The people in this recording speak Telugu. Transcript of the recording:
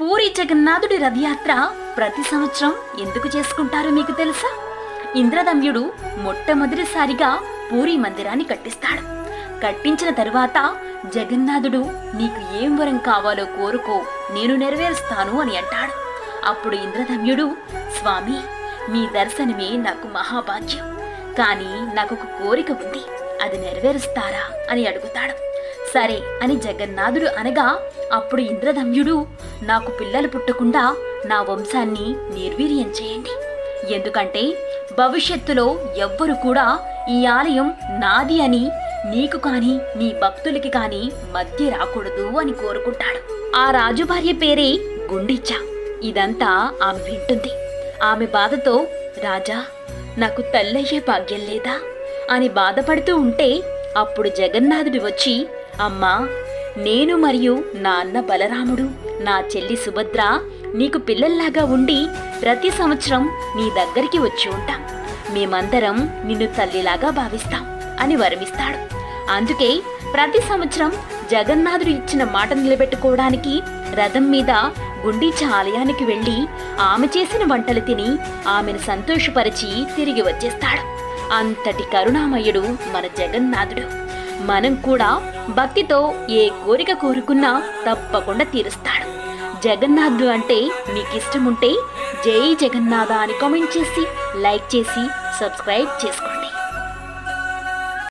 పూరి జగన్నాథుడి రథయాత్ర ప్రతి సంవత్సరం ఎందుకు చేసుకుంటారో మీకు తెలుసా? ఇంద్రదమ్యుడు మొట్టమొదటిసారిగా పూరి మందిరాన్ని కట్టిస్తాడు. కట్టించిన తరువాత జగన్నాథుడు నీకు ఏం వరం కావాలో కోరుకో నేను నెరవేరుస్తాను అని అంటాడు. అప్పుడు ఇంద్రదమ్యుడు స్వామి మీ దర్శనమే నాకు మహాభాగ్యం. కానీ నాకు ఒక కోరిక ఉంది. అది నెరవేరుస్తారా? అని అడుగుతాడు. సరే అని జగన్నాథుడు అనగా అప్పుడు ఇంద్రధమ్యుడు నాకు పిల్లలు పుట్టకుండా నా వంశాన్ని నిర్వీర్యం చేయండి. ఎందుకంటే భవిష్యత్తులో ఎవ్వరు కూడా ఈ ఆలయం నాది అని నీకు కాని నీ భక్తులకి కాని మధ్య రాకూడదు అని కోరుకుంటాడు. ఆ రాజు భార్య పేరే గుండిచ్చ ఇదంతా ఆమె వింటుంది. ఆమె బాధతో రాజా నాకు తల్లయ్యే భాగ్యం లేదా? అని బాధపడుతూ ఉంటే అప్పుడు జగన్నాథుడు వచ్చి అమ్మా నేను మరియు నా అన్న బలరాముడు నా చెల్లి సుభద్ర నీకు పిల్లల్లాగా ఉండి ప్రతి సంవత్సరం నీ దగ్గరికి వచ్చి ఉంటాం. మేమందరం నిన్ను తల్లిలాగా భావిస్తాం అని వరమిస్తాడు. అందుకే ప్రతి సంవత్సరం జగన్నాథుడు ఇచ్చిన మాట నిలబెట్టుకోవడానికి రథం మీద గుండీచ ఆలయానికి వెళ్ళి ఆమె చేసిన వంటలు తిని ఆమెను సంతోషపరిచి తిరిగి వచ్చేస్తాడు. అంతటి కరుణామయుడు మన జగన్నాథుడు. మనం కూడా భక్తితో ఏ కోరిక కోరుకున్నా తప్పకుండా తీరుస్తాడు. జగన్నాథుడు అంటే మీకు ఇష్టం ఉంటే జై జగన్నాథ అని కామెంట్ చేసి లైక్ చేసి సబ్స్క్రైబ్ చేసుకోండి.